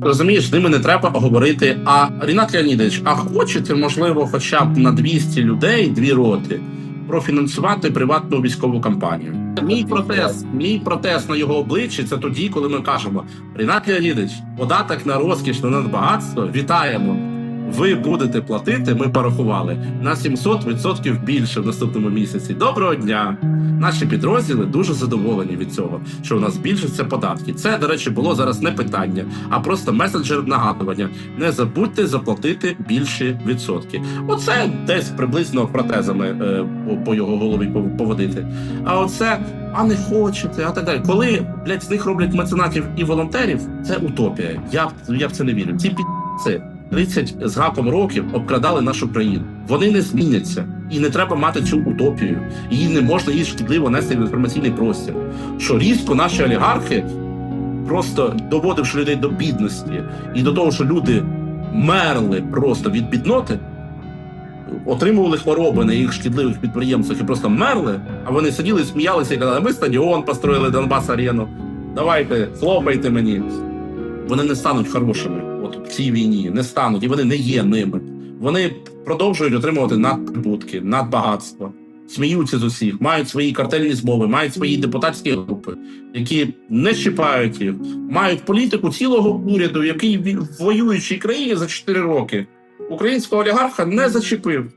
Розумієш, з ними не треба говорити. А Рінат Леонідович, а хочете, можливо, хоча б на 200 людей, дві роти, профінансувати приватну військову кампанію? Мій протест, мій протест на його обличчі це тоді, коли ми кажемо: Рінат Леонідович, податок на розкіш на надбагатство, вітаємо. Ви будете платити, ми порахували на 700% більше в наступному місяці. Доброго дня! Наші підрозділи дуже задоволені від цього, що у нас збільшаться податки. Це, до речі, було зараз не питання, а просто месенджер нагадування. Не забудьте заплатити більші відсотки. Оце десь приблизно протезами е, по, його голові поводити. А оце, а не хочете, а так далі. Коли блядь, з них роблять меценатів і волонтерів, це утопія. Я, я в це не вірю. Ці пі***ци 30 з гаком років обкрадали нашу країну. Вони не зміняться. І не треба мати цю утопію. Її не можна її шкідливо нести в інформаційний простір. Що різко наші олігархи, просто доводивши людей до бідності і до того, що люди мерли просто від бідноти, отримували хвороби на їх шкідливих підприємствах і просто мерли, а вони сиділи, сміялися і казали, ми стадіон построїли Донбас Арену. Давайте, хлопайте мені. Вони не стануть хорошими от в цій війні, не стануть, і вони не є ними. Вони продовжують отримувати надприбутки, надбагатство, сміються з усіх, мають свої картельні змови, мають свої депутатські групи, які не чіпають їх, мають політику цілого уряду, який в воюючій країні за 4 роки українського олігарха не зачепив.